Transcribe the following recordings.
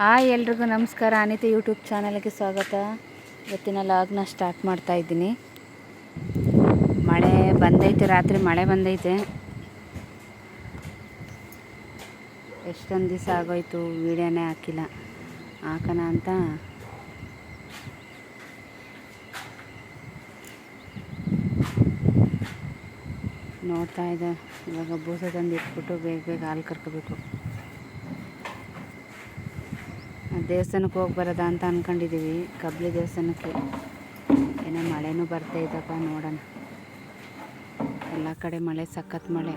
Hi ಎಲ್ರಿಗೂ ನಮಸ್ಕಾರ. Anita YouTube ಚಾನಲ್ಗೆ ಸ್ವಾಗತ. ಇವತ್ತಿನ ಲಾಗ್ನ ಸ್ಟಾರ್ಟ್ ಮಾಡ್ತಾ ಇದ್ದೀನಿ. ಮಳೆ ಬಂದೈತೆ, ರಾತ್ರಿ ಮಳೆ ಬಂದೈತೆ. ಎಷ್ಟೊಂದು ದಿವಸ ಆಗೋಯ್ತು, ವೀಡಿಯೋನೇ ಹಾಕಿಲ್ಲ. ಹಾಕೋಣ ಅಂತ. ನೋಡ್ತಾ ಇದ್ದೆ. ಇವಾಗ ಬೂಸ ತಂದು ಇಟ್ಬಿಟ್ಟು ಬೇಗ ಬೇಗ ಹಾಲು ಕರ್ಕೋಬೇಕು ಆ ದೇವಸ್ಥಾನಕ್ಕೆ ಹೋಗಿ ಬರೋದಾ ಅಂತ ಅಂದ್ಕೊಂಡಿದ್ದೀವಿ ಕಬ್ಲಿ ದೇವಸ್ಥಾನಕ್ಕೆ. ಏನೋ ಮಳೆನೂ ಬರ್ತಾ ಇದ್ದಪ್ಪ ನೋಡೋಣ. ಎಲ್ಲ ಕಡೆ ಮಳೆ, ಸಖತ್ ಮಳೆ.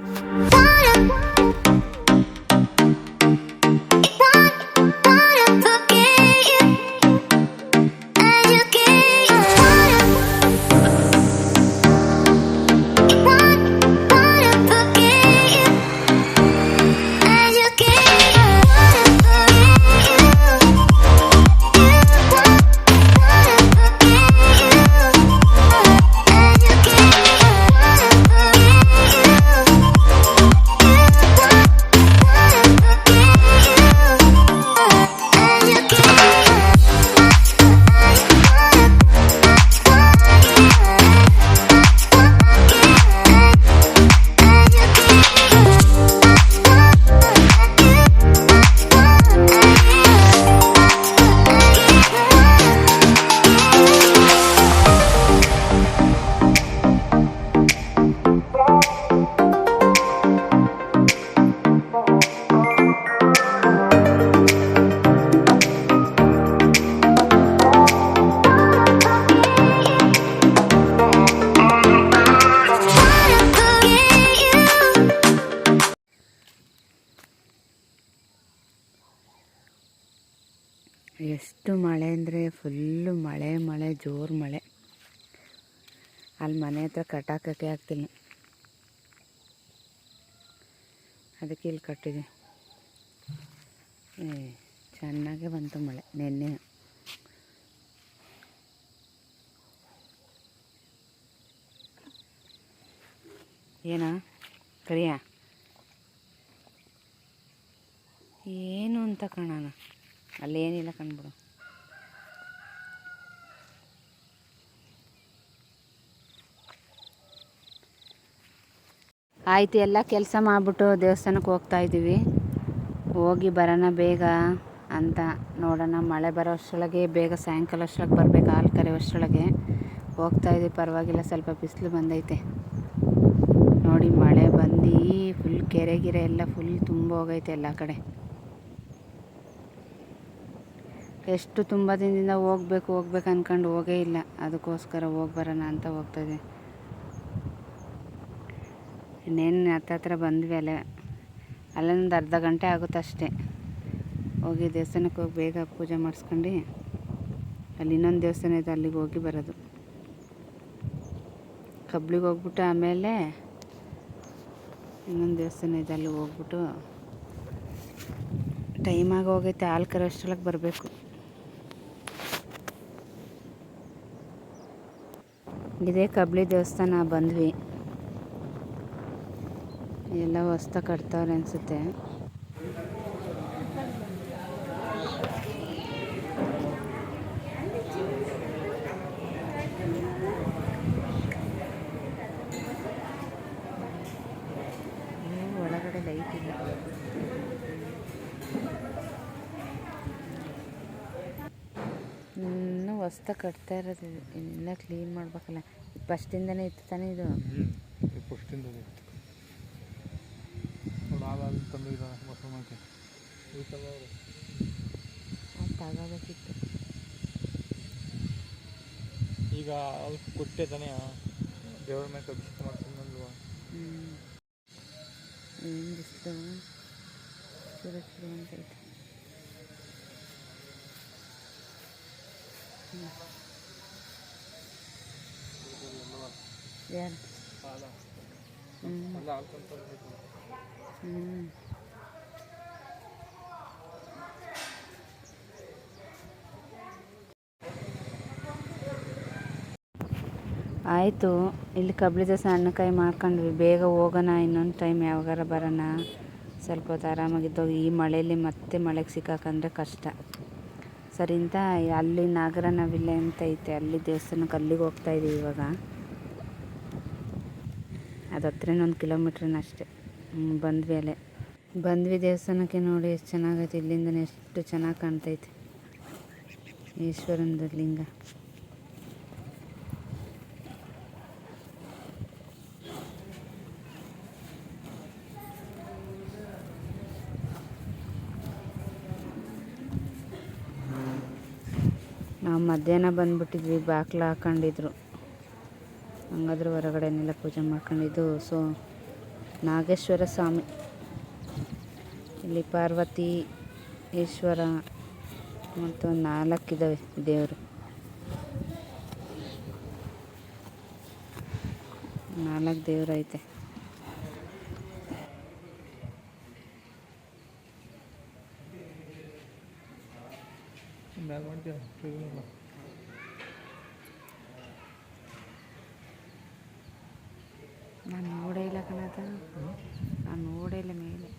ಎಷ್ಟು ಮಳೆ ಅಂದರೆ ಫುಲ್ಲು ಮಳೆ ಮಳೆ, ಜೋರು ಮಳೆ. ಅಲ್ಲಿ ಮನೆ ಹತ್ರ ಕಟ್ಟಾಕಕ್ಕೆ ಆಗ್ತಿಲ್ಲ ಅದಕ್ಕೆ ಇಲ್ಲಿ ಕಟ್ಟಿದೆ. ಏ, ಚೆನ್ನಾಗೇ ಬಂತು ಮಳೆ, ನೆನ್ನೆ. ಏನ? ಕರಿಯ? ಏನು ಅಂತ ಕಾಣೋಣ ಅಲ್ಲೇನಿಲ್ಲ ಕಣ್ಬಿಡು. ಆಯ್ತು, ಎಲ್ಲ ಕೆಲಸ ಮಾಡಿಬಿಟ್ಟು ದೇವಸ್ಥಾನಕ್ಕೆ ಹೋಗ್ತಾ ಇದ್ದೀವಿ. ಹೋಗಿ ಬರೋಣ ಬೇಗ ಅಂತ ನೋಡೋಣ. ಮಳೆ ಬರೋ ಅಷ್ಟರೊಳಗೆ, ಬೇಗ ಸಾಯಂಕಾಲ ಅಷ್ಟರೊಳಗೆ ಬರಬೇಕು, ಹಾಲು ಕರೆಯೋ ಅಷ್ಟರೊಳಗೆ. ಹೋಗ್ತಾ ಇದ್ದೀವಿ, ಪರವಾಗಿಲ್ಲ, ಸ್ವಲ್ಪ ಬಿಸಿಲು ಬಂದೈತೆ. ನೋಡಿ, ಮಳೆ ಬಂದು ಫುಲ್ ಕೆರೆ ಗಿರೆ ಎಲ್ಲ ಫುಲ್ ತುಂಬ ಹೋಗೈತೆ ಎಲ್ಲ ಕಡೆ. ಎಷ್ಟು ತುಂಬ ದಿನದಿಂದ ಹೋಗ್ಬೇಕು ಹೋಗ್ಬೇಕು ಅಂದ್ಕೊಂಡು ಹೋಗೇ ಇಲ್ಲ. ಅದಕ್ಕೋಸ್ಕರ ಹೋಗಿ ಬರೋಣ ಅಂತ ಹೋಗ್ತಾಯಿದ್ದೆ ಇನ್ನೇನು ಹತ್ತತ್ರ ಬಂದ್ವಿ ಅಲ್ಲೇ. ಅಲ್ಲೊಂದು ಅರ್ಧ ಗಂಟೆ ಆಗುತ್ತೆ ಅಷ್ಟೇ. ಹೋಗಿ ದೇವಸ್ಥಾನಕ್ಕೆ ಹೋಗಿ ಬೇಗ ಪೂಜೆ ಮಾಡಿಸ್ಕೊಂಡು ಅಲ್ಲಿ ಇನ್ನೊಂದು ದೇವಸ್ಥಾನ ಇದೆ, ಅಲ್ಲಿಗೆ ಹೋಗಿ ಬರೋದು. ಕಬ್ಳಿಗೆ ಹೋಗ್ಬಿಟ್ಟು ಆಮೇಲೆ ಇನ್ನೊಂದು ದೇವಸ್ಥಾನ ಇದೆ, ಅಲ್ಲಿ ಹೋಗ್ಬಿಟ್ಟು ಟೈಮಾಗಿ ಹೋಗೈತೆ, ಹಾಲು ಕರೋಷ್ಟರೊಳಗೆ ಬರಬೇಕು. ಇದೇ ಕಬ್ಳಿ ದೇವಸ್ಥಾನ ಬಂದ್ವಿ. ಎಲ್ಲ ಹೊಸ್ತ ಕಟ್ತವ್ರೆ ಅನಿಸುತ್ತೆ. ಒಳಗಡೆ ಲೈಟ್ ಇಲ್ಲ. ಇನ್ನೂ ಹೊಸ್ತ ಕಟ್ತಾ ಇರೋದು ಎಲ್ಲ ಇನ್ನೆಲ್ಲ ಕ್ಲೀನ್ ಮಾಡ್ಬೇಕಲ್ಲ ಫಸ್ಟಿಂದನೇ ಇತ್ತು ತಾನೇ ಇದು? ಫಸ್ಟಿಂದ ನೋಡಿ ಹಾಲು ತಂದಿದ್ದ ಮೊಸರು ಈ ಥರ ಅವರು ಅದು ತಗೋಬೇಕಿತ್ತು ಈಗ ಅಲ್ಲಿ ಕೊಟ್ಟೆ ತಾನೇ ದೇವ್ರ ಮೇಲೆ ಅಭಿಷೇಕ ಮಾಡ್ಕೊಂಡಲ್ವಾ ಹ್ಞೂ ಏನು ಬಿಸಿಲು ಸುರಕ್ಷಿತ ಅಂತೈತೆ ಹ್ಞೂ ಯಾರು ಹಾಲು ಹ್ಞೂ ಅಲ್ಲ ಹಾಲು ತಂದು ಹ್ಞೂ ಆಯಿತು ಇಲ್ಲಿ ಕಬ್ಳಿ ದೋಸೆ ಅಣ್ಣಕಾಯಿ ಮಾಡ್ಕೊಂಡ್ವಿ. ಬೇಗ ಹೋಗೋಣ ಇನ್ನೊಂದು ಟೈಮ್ ಯಾವಾಗಾರ ಬರೋಣ. ಸ್ವಲ್ಪ ಹೊತ್ತು ಆರಾಮಾಗಿದ್ದೋಗಿ ಈ ಮಳೆಯಲ್ಲಿ ಮತ್ತೆ ಮಳೆಗೆ ಸಿಕ್ಕಾಕಂದ್ರೆ ಕಷ್ಟ. ಸರಿ ಅಂತ ಅಲ್ಲಿ ನಾಗರ ವಿಲ್ಲೆ ಅಂತ ಐತೆ ಅಲ್ಲಿ ದೇವಸ್ಥಾನಕ್ಕೆ ಅಲ್ಲಿಗೆ ಹೋಗ್ತಾ ಇದೀವಿ ಇವಾಗ. ಅದು ಹತ್ರನೇ ಒಂದು ಕಿಲೋಮೀಟ್ರನ್ನ ಅಷ್ಟೇ. ಹ್ಮ್, ಬಂದ್ವಿ ಅಲ್ಲೇ. ಬಂದ್ವಿ ದೇವಸ್ಥಾನಕ್ಕೆ ನೋಡಿ ಎಷ್ಟು ಚೆನ್ನಾಗೈತೆ. ಇಲ್ಲಿಂದನೇ ಎಷ್ಟು ಚೆನ್ನಾಗಿ ಕಾಣ್ತೈತೆ. ಈಶ್ವರಂದು ಲಿಂಗ. ನಾವು ಮಧ್ಯಾಹ್ನ ಬಂದ್ಬಿಟ್ಟಿದ್ವಿ, ಬಾಕ್ಲ ಹಾಕೊಂಡಿದ್ರು. ಹಂಗಾದ್ರೆ ಹೊರಗಡೆನೆಲ್ಲ ಪೂಜೆ ಮಾಡ್ಕೊಂಡಿದ್ದು. ಸೊ ನಾಗೇಶ್ವರ ಸ್ವಾಮಿ. ಇಲ್ಲಿ ಪಾರ್ವತಿ ಈಶ್ವರ ಮತ್ತು ಒಂದು ನಾಲ್ಕಿದ್ದಾವೆ ದೇವರು. ನಾಲ್ಕು ದೇವರೈತೆ ಐತೆ. ನೋಡೇ ಇಲ್ಲ ಕಣದ ನಾನು ನೋಡೇ ಇಲ್ಲ ಮೇಲೆ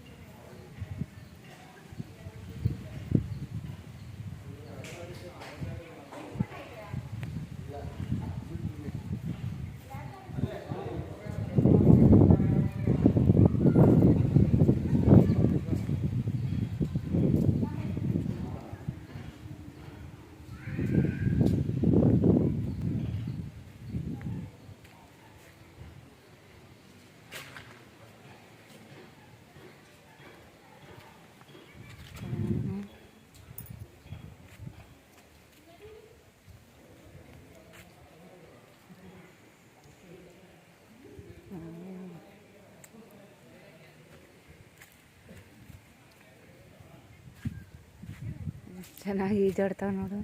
ಚೆನ್ನಾಗಿ ಈಜಾಡ್ತಾವ ನೋಡು.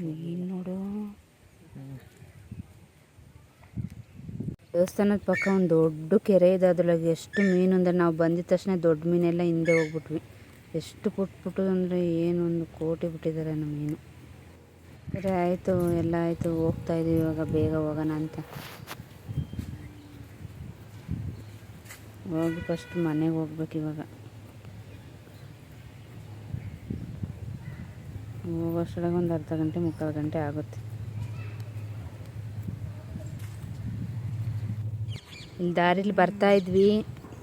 ಮೀನು ನೋಡು. ದೇವಸ್ಥಾನದ ಪಕ್ಕ ಒಂದು ದೊಡ್ಡ ಕೆರೆ ಇದೆ, ಅದ್ರೊಳಗೆ ಎಷ್ಟು ಮೀನು ಅಂದರೆ ನಾವು ಬಂದಿದ ತಕ್ಷಣ ದೊಡ್ಡ ಮೀನೆಲ್ಲ ಹಿಂದೆ ಹೋಗ್ಬಿಟ್ವಿ. ಎಷ್ಟು ಪುಟ್ಬಿಟ್ಟು ಅಂದರೆ ಏನೊಂದು ಕೋಟಿ ಬಿಟ್ಟಿದ್ದಾರೆ ನಮ್ಮ ಮೀನು. ಸರಿ, ಆಯಿತು, ಎಲ್ಲ ಆಯಿತು, ಹೋಗ್ತಾ ಇದೀವಿ ಇವಾಗ, ಬೇಗ ಹೋಗೋಣ ಅಂತ. ಹೋಗಿ ಫಸ್ಟ್ ಮನೆಗೆ ಹೋಗ್ಬೇಕು ಇವಾಗ. ಹೋಗೋಷ್ಟೊಳಗೆ ಒಂದು ಅರ್ಧ ಗಂಟೆ, ಮುಕ್ಕಾಲು ಗಂಟೆ ಆಗುತ್ತೆ. ಇಲ್ಲಿ ದಾರಿಲಿ ಬರ್ತಾ ಇದ್ವಿ.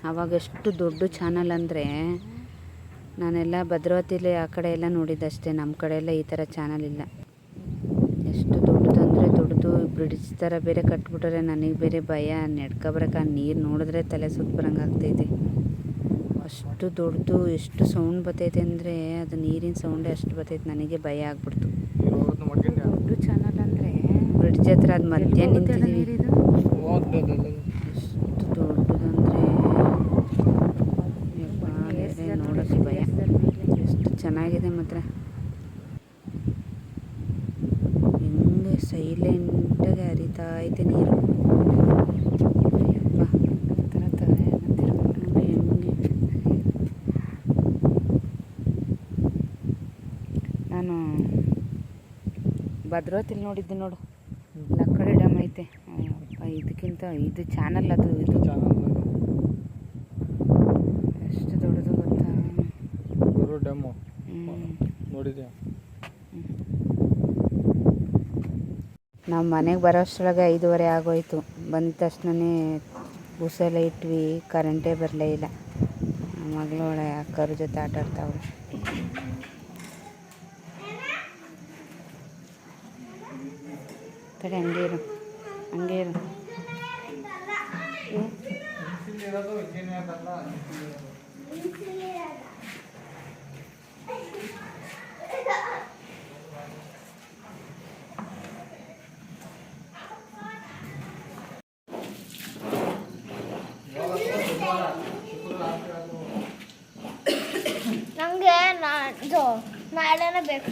ಅವಾಗ ಎಷ್ಟು ದೊಡ್ಡ ಚಾನಲ್ ಅಂದರೆ ನಾನೆಲ್ಲ ಭದ್ರಾವತಿಲಿ ಆ ಕಡೆ ಎಲ್ಲ ನೋಡಿದ್ದಷ್ಟೇ. ನಮ್ಮ ಕಡೆ ಎಲ್ಲ ಈ ಥರ ಚಾನಲ್ ಇಲ್ಲ. ಎಷ್ಟು ದೊಡ್ಡದು ಅಂದರೆ ದೊಡ್ಡದು. ಬ್ರಿಡ್ಜ್ ಥರ ಬೇರೆ ಕಟ್ಬಿಟ್ರೆ ನನಗೆ ಬೇರೆ ಭಯ. ನಡ್ಕೊಬರಕ್ಕೆ ನೀರು ನೋಡಿದ್ರೆ ತಲೆ ಸುತ್ತ ಬರಂಗೆ ಅಷ್ಟು ದೊಡ್ಡದು ಎಷ್ಟು ಸೌಂಡ್ ಬರ್ತೈತೆ ಅಂದರೆ ಅದು ನೀರಿನ ಸೌಂಡೇ ಅಷ್ಟು ಬರ್ತೈತೆ ನನಗೆ ಭಯ ಆಗ್ಬಿಡ್ತು. ದೊಡ್ಡ ಚಾನಲ್ ಅಂದರೆ ಬ್ರಿಡ್ಜ್ ಹತ್ರ ಅದು ಮಧ್ಯ ನಿಂತಿದ್ದೀವಿ ಎಷ್ಟು ದೊಡ್ಡದಂದರೆ ನೋಡೋಕ್ಕೆ ಭಯ. ಎಷ್ಟು ಚೆನ್ನಾಗಿದೆ ಮಾತ್ರ ಹೆಂಗೆ ಸೈಲೆಂಟಾಗಿ ಹರಿತಾ ಐತೆ ನೀರು ಅಯ್ಯಪ್ಪ ಥರ ಥರ ನೋಡಿ ಹೆಂಗೆ ನಾನು ಭದ್ರಾವತಿಲಿ ನೋಡಿದ್ದು ನೋಡು. ಲಕ್ಕಡಿ ಡ್ಯಾಮ್ ಐತೆ. ಇದಕ್ಕಿಂತ ಇದು ಚಾನಲ್ ಅದು ಇದು. ಎಷ್ಟು ದೊಡ್ಡದು ಗೊತ್ತಾ? ಡ್ಯಾಮು. ನೋಡಿದ್ಯಾ? ನಾವು ಮನೆಗೆ ಬರೋ ಅಷ್ಟರೊಳಗೆ ಐದೂವರೆ ಆಗೋಯ್ತು. ಬಂದ ತಕ್ಷಣನೇ ಉಸೆಲ್ಲ ಇಟ್ವಿ ಕರೆಂಟೇ ಬರಲೇ ಇಲ್ಲ. ಮಗಳು ಒಳ್ಳೆ ಅಕ್ಕವ್ರ ಜೊತೆ ಆಟ ಆಡ್ತಾವಳೆ ತಡೆ ಹಂಗೆ ಇರು ಹಂಗೆ ಇರು ಏ, ನನಗೆ ನಾ ಇದು ನಾಳೆನೇ ಬೇಕು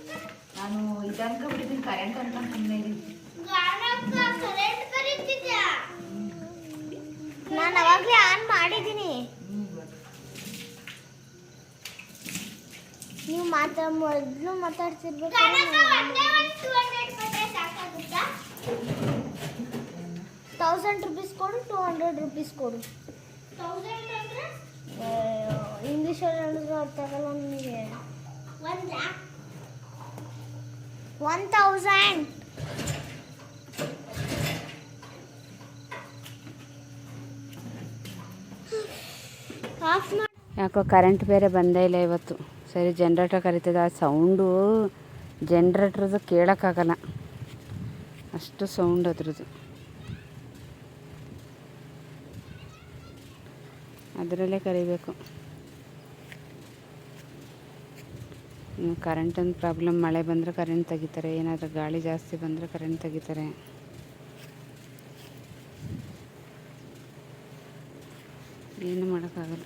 ನಾನು ಇದು ಬಿಡಿದ್ದೀನಿ ಕರೆಂಟ್ ಅಂತ ಸುಮ್ಮನೆ ಇದ್ದೀನಿ. ನಾನು ಅವಾಗಲೇ ಆನ್ ಮಾಡಿದ್ದೀನಿ. ನೀವು ಮಾತಾ ಮೊದಲು ಮಾತಾಡ್ತಿರ್ಬೇಕು. ತೌಸಂಡ್ ರುಪೀಸ್ ಕೊಡು ಟೂ ಹಂಡ್ರೆಡ್ ರುಪೀಸ್ ಕೊಡು. ಇಂಗ್ಲೀಷಲ್ಲಿ ಹೇಳಿದ್ರು ಅರ್ಥ ಆಗಲ್ಲ ನಿಮಗೆ. ಒನ್ ತೌಸಂಡ್ ಯಾಕೋ ಕರೆಂಟ್ ಬೇರೆ ಬಂದೇ ಇಲ್ಲ ಇವತ್ತು. ಸರಿ ಜನ್ರೇಟರ್ ಕರಿತದೆ. ಆ ಸೌಂಡು ಜನ್ರೇಟ್ರದ್ದು ಕೇಳೋಕ್ಕಾಗಲ್ಲ ಅಷ್ಟು ಸೌಂಡ್ ಅದ್ರದ್ದು. ಅದರಲ್ಲೇ ಕರಿಬೇಕು. ಕರೆಂಟೊಂದು ಪ್ರಾಬ್ಲಮ್ ಮಳೆ ಬಂದರೆ ಕರೆಂಟ್ ತೆಗಿತಾರೆ ಏನಾದರೂ ಗಾಳಿ ಜಾಸ್ತಿ ಬಂದರೆ ಕರೆಂಟ್ ತೆಗಿತಾರೆ. ಏನು ಮಾಡೋಕ್ಕಾಗಲ್ಲ.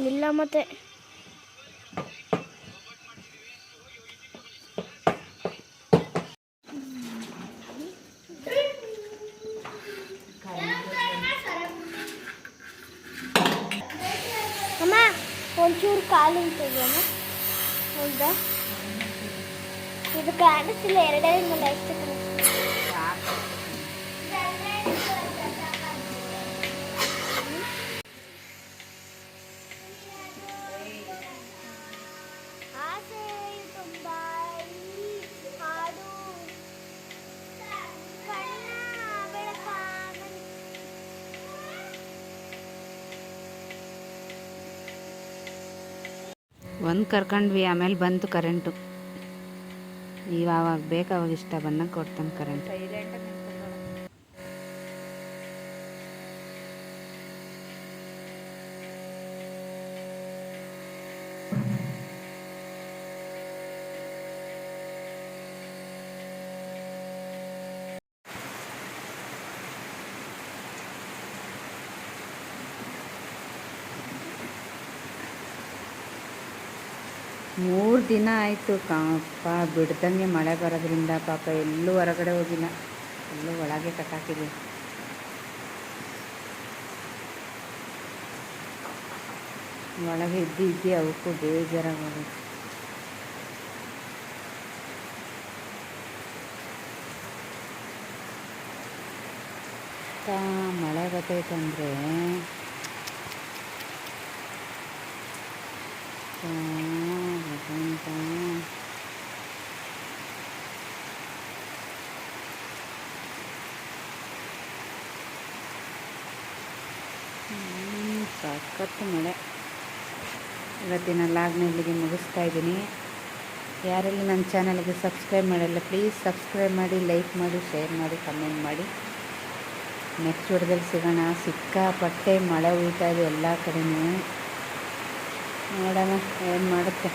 ಇಲ್ಲ ಮತ್ತೆ ಒಂದು ಕರ್ಕೊಂಡ್ವಿ ಆಮೇಲೆ ಬಂತು ಕರೆಂಟು. ಇವಾಗ ಬೇಕು ಅವಾಗ ಇಷ್ಟ ಬಂದಂಗೆ ಕೊಡ್ತಾನೆ ಕರೆಂಟ್. ದಿನ ಆಯಿತು. ಪಾಪ ಬಿಡ್ದಂಗೆ ಮಳೆ ಬರೋದ್ರಿಂದ ಪಾಪ ಎಲ್ಲೂ ಹೊರಗಡೆ ಹೋಗಿಲ್ಲ. ಎಲ್ಲೂ ಒಳಗೆ ಕಟ್ಟಾಕಿದ್ವಿ ಒಳಗೆ ಇದ್ದು ಇದ್ದು ಅವಕ್ಕೂ ಬೇಜಾರಾಗೋದು. ಮಳೆ ಬರ್ತೈತಂದರೆ ಸಖತ್ತು ಮಳೆ. ಇವತ್ತಿನ ಲಾಗ್ನ ಇಲ್ಲಿಗೆ ಮುಗಿಸ್ತಾ ಇದ್ದೀನಿ. ಯಾರೆಲ್ಲ ನನ್ನ ಚಾನಲ್ಗೆ ಸಬ್ಸ್ಕ್ರೈಬ್ ಮಾಡಲ್ಲ, ಪ್ಲೀಸ್ ಸಬ್ಸ್ಕ್ರೈಬ್ ಮಾಡಿ, ಲೈಕ್ ಮಾಡಿ, ಶೇರ್ ಮಾಡಿ, ಕಮೆಂಟ್ ಮಾಡಿ. ನೆಕ್ಸ್ಟ್ ವಿಡಿಯೋದಲ್ಲಿ ಸಿಗೋಣ. ಸಿಕ್ಕಾಪಟ್ಟೆ ಮಳೆ ಉಯ್ತಾ ಇದೆ ಎಲ್ಲ ಕಡೆನೂ. ನೋಡೋಣ ಏನು ಮಾಡುತ್ತೆ.